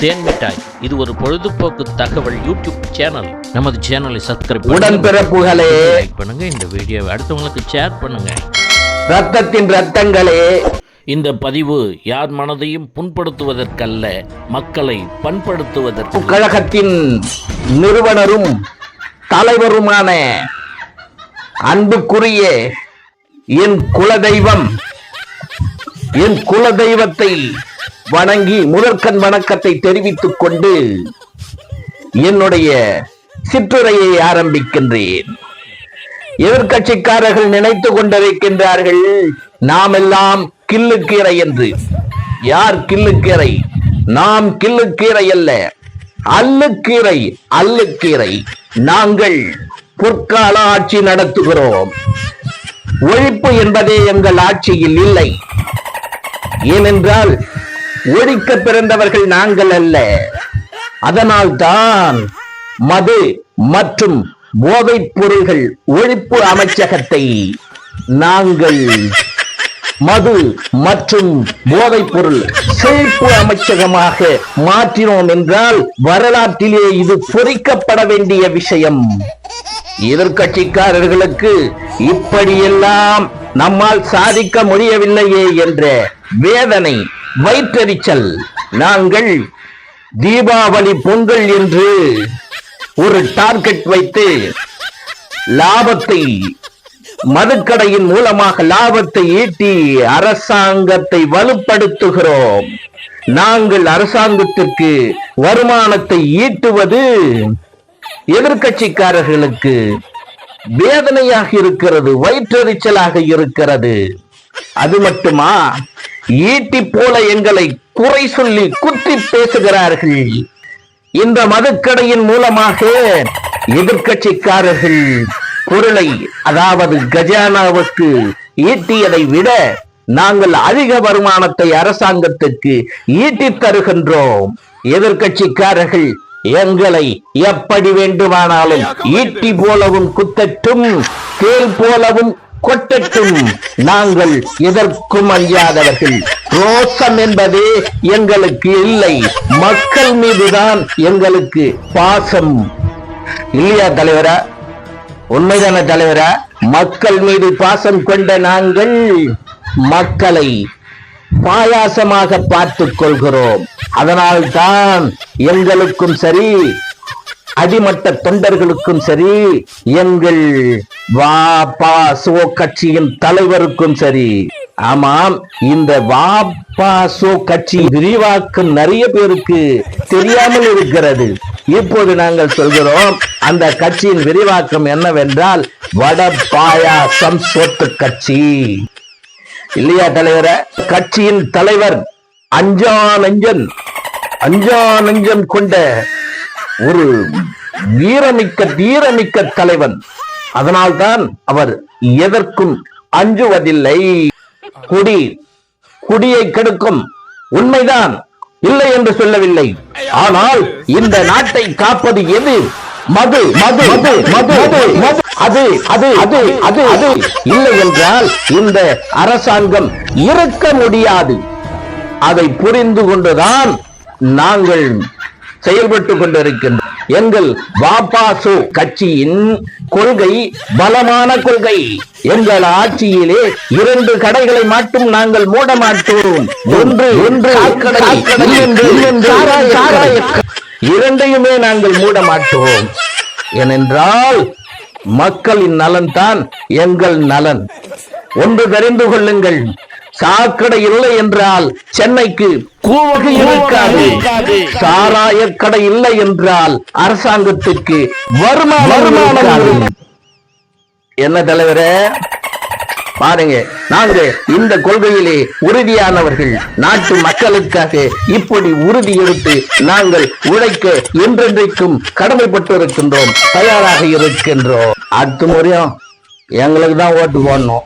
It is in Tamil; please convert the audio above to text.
தேன் மிட்டாய். இது ஒரு பொழுதுபோக்கு தகவல் யூடியூப் சேனல் நமது சேனலை சப்ஸ்கிரைப் உடன்பிறப்புகளே லைக் பண்ணுங்க. இந்த வீடியோவை அடுத்தவங்களுக்கு ஷேர் பண்ணுங்க. ரத்தத்தின் ரத்தங்களே. இந்த பதிவு யார் மனதையும் புண்படுத்துவதற்கல்ல மக்களை பண்படுத்துவதற்கு. கழகத்தின் நிறுவனரும் தலைவருமான அன்புக்குரிய என் குலதெய்வம் என் குலதெய்வத்தை வணங்கி முதற்கண் வணக்கத்தை தெரிவித்துக் கொண்டு என்னுடைய சிற்றுரையை ஆரம்பிக்கின்றேன். எதிர்கட்சிக்காரர்கள் நினைத்துக் கொண்டிருக்கின்றார்கள் நாம் எல்லாம் கில்லுக்கீரை என்று. யார் கில்லுக்கீரை நாம் கில்லுக்கீரை அல்ல அல்லுக்கீரை அல்லுக்கீரை. நாங்கள் பொற்கால ஆட்சி நடத்துகிறோம். ஒழிப்பு என்பதே எங்கள் ஆட்சியில் இல்லை. ஏனென்றால் ஒழிக்க பிறந்தவர்கள் நாங்கள் அல்ல. அதனால்தான் மது மற்றும் போதைப் பொருள்கள் ஒழிப்பு அமைச்சகத்தை நாங்கள் மது மற்றும் போதைப் பொருள் செழிப்பு அமைச்சகமாக மாற்றினோம் என்றால் வரலாற்றிலே இது பொறிக்கப்பட வேண்டிய விஷயம். எதிர்கட்சிக்காரர்களுக்கு இப்படியெல்லாம் நம்மால் சாதிக்க முடியவில்லையே என்ற வேதனை வயிற்றெரிச்சல் நாங்கள் தீபாவளி பொங்கல் என்று ஒரு டார்கெட் வைத்து லாபத்தை மதுக்கடையின் மூலமாக லாபத்தை ஈட்டி அரசாங்கத்தை வலுப்படுத்துகிறோம். நாங்கள் அரசாங்கத்திற்கு வருமானத்தை ஈட்டுவது எதிர்கட்சிக்காரர்களுக்கு வேதனையாக இருக்கிறது வயிற்றெரிச்சலாக இருக்கிறது. அது மட்டுமா? ஈட்டி போல எங்களை குறை சொல்லி குத்தி பேசுகிறார்கள். இந்த மதுக்கடையின் மூலமாக எதிர்கட்சிக்காரர்கள் பொருளை அதாவது கஜானாவுக்கு ஈட்டியதை விட நாங்கள் அதிக வருமானத்தை அரசாங்கத்துக்கு ஈட்டி தருகின்றோம். எதிர்கட்சிக்காரர்கள் எங்களை எப்படி வேண்டுமானாலும் ஈட்டி போலவும் குத்தட்டும் தேல் போலவும் கொட்டட்டும். நாங்கள் எதற்கும் அஞ்சாதவர்கள் ரோசம் என்பதே எங்களுக்கு இல்லை. மக்கள் மீதுதான் எங்களுக்கு பாசம். இல்லையா தலைவரா? உண்மைதான தலைவரா? மக்கள் மீது பாசம் கொண்ட நாங்கள் மக்களை பாயாசமாக பார்த்துக் கொள்கிறோம். அதனால் தான் எங்களுக்கும் சரி அடிமட்ட தொண்டர்களுக்கும் சரி எங்கள் வா பா சோ கட்சியின் தலைவருக்கும் சரி. ஆமாம் இந்த வா பா சோ கட்சி விரிவாக்கம் நிறைய பேருக்கு தெரியாமல் இருக்கிறது. இப்போது நாங்கள் சொல்கிறோம் அந்த கட்சியின் விரிவாக்கம் என்னவென்றால் வட பாயாசம் சொத்து கட்சி. இல்லையா தலைவர? கட்சியின் தலைவர் அஞ்சா நஞ்சன் அஞ்சா நஞ்சன் கொண்ட ஒரு வீரமிக்க தீரமிக்க தலைவன். அதனால்தான் அவர் எதற்கும் அஞ்சுவதில்லை. குடி குடியை கெடுக்கும் உண்மைதான் இல்லை என்று சொல்லவில்லை. ஆனால் இந்த நாட்டை காப்பது எது? மது மது மது மது மது அது அது அது அது அது இல்லை என்றால் இந்த அரசாங்கம் இருக்க முடியாது. அதை புரிந்து கொண்டுதான் நாங்கள் செயல்பட்டு கொண்டிருக்கின்றோம் எங்கள் வாபாசு கட்சியின் கொள்கை பலமான கொள்கை. எங்கள் ஆட்சியிலே இரண்டு கடைகளை மட்டும் நாங்கள் மூட மாட்டோம். ஒன்று ஒன்று இரண்டையுமே நாங்கள் மூட மாட்டோம். ஏனென்றால் மக்களின் நலன் தான் எங்கள் நலன். ஒன்று தெரிந்து கொள்ளுங்கள். சாக்கடை இல்லை என்றால் சென்னைக்கு கூவகை இருக்காது. சாராய கடை இல்லை என்றால் அரசாங்கத்துக்கு வருமானம் வருமானம் என்ன தலைவரே? பாருங்க நாங்க இந்த கொள்கையிலே உறுதியானவர்கள். நாட்டு மக்களுக்காக இப்படி உறுதி எடுத்து நாங்கள் உழைக்க என்றென்றைக்கும் கடமைப்பட்டு இருக்கின்றோம் தயாராக இருக்கின்றோம். அடுத்த முறையும் எங்களுக்கு தான் ஓட்டு போடணும்.